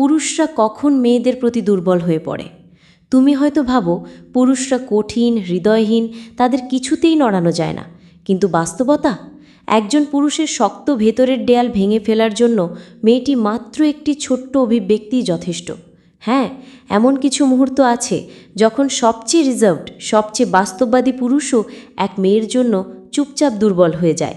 পুরুষরা কখন মেয়েদের প্রতি দুর্বল হয়ে পড়ে? তুমি হয়তো ভাবো, পুরুষরা কঠিন, হৃদয়হীন, তাদের কিছুতেই নড়ানো যায় না। কিন্তু বাস্তবতা? একজন পুরুষের শক্ত ভেতরের দেয়াল ভেঙে ফেলার জন্য মেয়েটি মাত্র একটি ছোট্ট অভিব্যক্তিই যথেষ্ট। হ্যাঁ এমন কিছু মুহূর্ত আছে যখন সবচেয়ে রিজার্ভড, সবচেয়ে বাস্তববাদী পুরুষও এক মেয়ের জন্য চুপচাপ দুর্বল হয়ে যায়।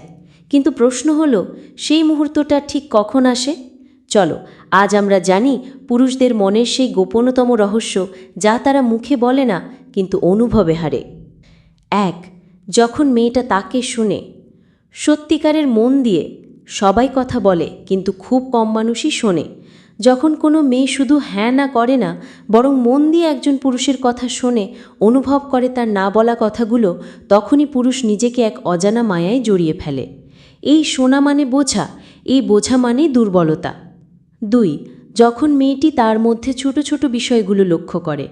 কিন্তু প্রশ্ন হলো, সেই মুহূর্তটা ঠিক কখন আসে? চলো, আজ আমরা জানি পুরুষদের মনের সেই গোপনতম রহস্য যা তারা মুখে বলে না, কিন্তু অনুভবে হারে। এক, যখন মেয়েটা তাকে শুনে, সত্যিকারের মন দিয়ে সবাই কথা বলে, কিন্তু খুব কম মানুষই শোনে। যখন কোনো মেয়ে শুধু হ্যাঁ না করে না, বরং মন দিয়ে একজন পুরুষের কথা শোনে, অনুভব করে তার না বলা কথাগুলো, তখনই পুরুষ নিজেকে এক অজানা মায়ায় জড়িয়ে ফেলে। এই শোনা মানে বোঝা, এই বোঝা মানেই দুর্বলতা। দুই, যখন মেয়েটি তার মধ্যে ছোট ছোট বিষয়গুলো লক্ষ্য করে,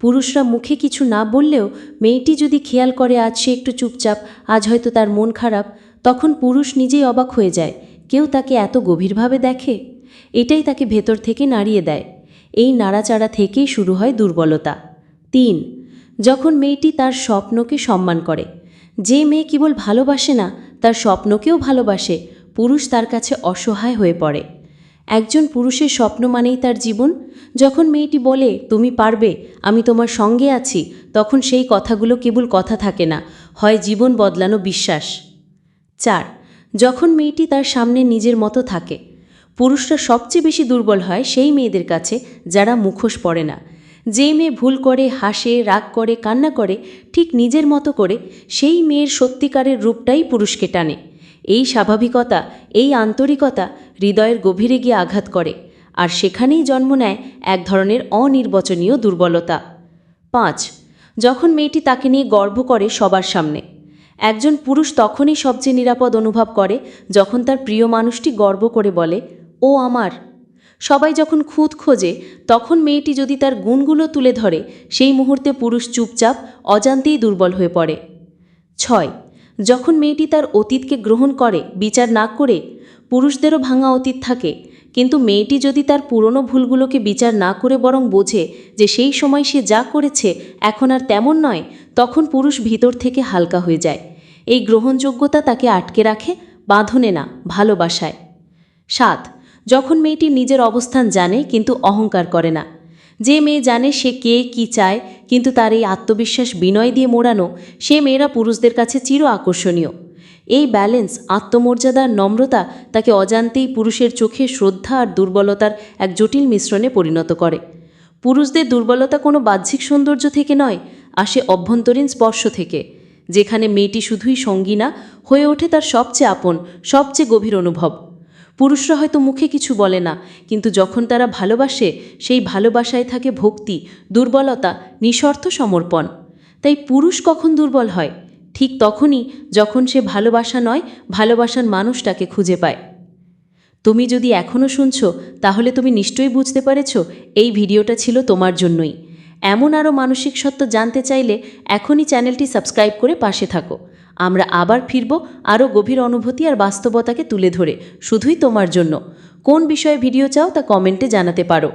পুরুষরা মুখে কিছু না বললেও মেয়েটি যদি খেয়াল করে আজ সে একটু চুপচাপ, আজ হয়তো তার মন খারাপ, তখন পুরুষ নিজেই অবাক হয়ে যায়, কেউ তাকে এত গভীরভাবে দেখে? এটাই তাকে ভেতর থেকে নাড়িয়ে দেয়। এই নাড়াচাড়া থেকেই শুরু হয় দুর্বলতা। তিন, যখন মেয়েটি তার স্বপ্নকে সম্মান করে, যে মেয়ে কেবল ভালোবাসে না, তার স্বপ্নকেও ভালোবাসে, পুরুষ তার কাছে অসহায় হয়ে পড়ে। একজন পুরুষের স্বপ্ন মানেই তার জীবন। যখন মেয়েটি বলে, তুমি পারবে, আমি তোমার সঙ্গে আছি, তখন সেই কথাগুলো কেবল কথা থাকে না, হয় জীবন বদলানো বিশ্বাস। চার, যখন মেয়েটি তার সামনে নিজের মতো থাকে, পুরুষরা সবচেয়ে বেশি দুর্বল হয় সেই মেয়েদের কাছে যারা মুখোশ পড়ে না। যে মেয়ে ভুল করে, হাসে, রাগ করে, কান্না করে, ঠিক নিজের মতো করে, সেই মেয়ের সত্যিকারের রূপটাই পুরুষকে টানে। এই স্বাভাবিকতা, এই আন্তরিকতা হৃদয়ের গভীরে গিয়ে আঘাত করে, আর সেখানেই জন্ম নেয় এক ধরনের অনির্বচনীয় দুর্বলতা। পাঁচ, যখন মেয়েটি তাকে নিয়ে গর্ব করে সবার সামনে, একজন পুরুষ তখনই সবচেয়ে নিরাপদ অনুভব করে যখন তার প্রিয় মানুষটি গর্ব করে বলে, ও আমার। সবাই যখন খুঁত খোঁজে, তখন মেয়েটি যদি তার গুণগুলো তুলে ধরে, সেই মুহূর্তে পুরুষ চুপচাপ, অজান্তেই দুর্বল হয়ে পড়ে। ছয় যখন মেয়েটি তার অতীতকে গ্রহণ করে, বিচার না করে, পুরুষদেরও ভাঙা অতীত থাকে, কিন্তু মেয়েটি যদি তার পুরনো ভুলগুলোকে বিচার না করে বরং বোঝে যে সেই সময় সে যা করেছে এখন আর তেমন নয়, তখন পুরুষ ভিতর থেকে হালকা হয়ে যায়। এই গ্রহণযোগ্যতা তাকে আটকে রাখে, বাঁধনে না, ভালোবাসায়। সাত, যখন মেয়েটি নিজের অবস্থান জানে কিন্তু অহংকার করে না যে মেয়ে জানে সে কে, কি চায়, কিন্তু তার এই আত্মবিশ্বাস বিনয় দিয়ে মোড়ানো সে মেয়েরা পুরুষদের কাছে চির আকর্ষণীয়। এই ব্যালেন্স আত্মমর্যাদার নম্রতা তাকে অজান্তেই পুরুষের চোখে শ্রদ্ধা আর দুর্বলতার এক জটিল মিশ্রণে পরিণত করে। পুরুষদের দুর্বলতা কোনো বাহ্যিক সৌন্দর্য থেকে নয়, আসে অভ্যন্তরীণ স্পর্শ থেকে, যেখানে মেয়েটি শুধুই সঙ্গী না, হয়ে ওঠে তার সবচেয়ে আপন, সবচেয়ে গভীর অনুভব। পুরুষরা হয়তো মুখে কিছু বলে না, কিন্তু যখন তারা ভালোবাসে, সেই ভালোবাসায় থাকে ভক্তি, দুর্বলতা নিঃস্বার্থ সমর্পণ। তাই পুরুষ কখন দুর্বল হয়? ঠিক তখনই যখন সে ভালোবাসা নয়, ভালোবাসার মানুষটাকে খুঁজে পায়। তুমি যদি এখনও শুনছো, তাহলে তুমি নিশ্চয়ই বুঝতে পেরেছ, এই ভিডিওটা ছিল তোমার জন্যই। এমন আরও মানসিক সত্য জানতে চাইলে এখনই চ্যানেলটি সাবস্ক্রাইব করে পাশে থাকো। আমরা আবার ফিরব আরও গভীর অনুভূতি আর বাস্তবতাকে তুলে ধরে, শুধুই তোমার জন্য। কোন বিষয়ে ভিডিও চাও তা কমেন্টে জানাতে পারো।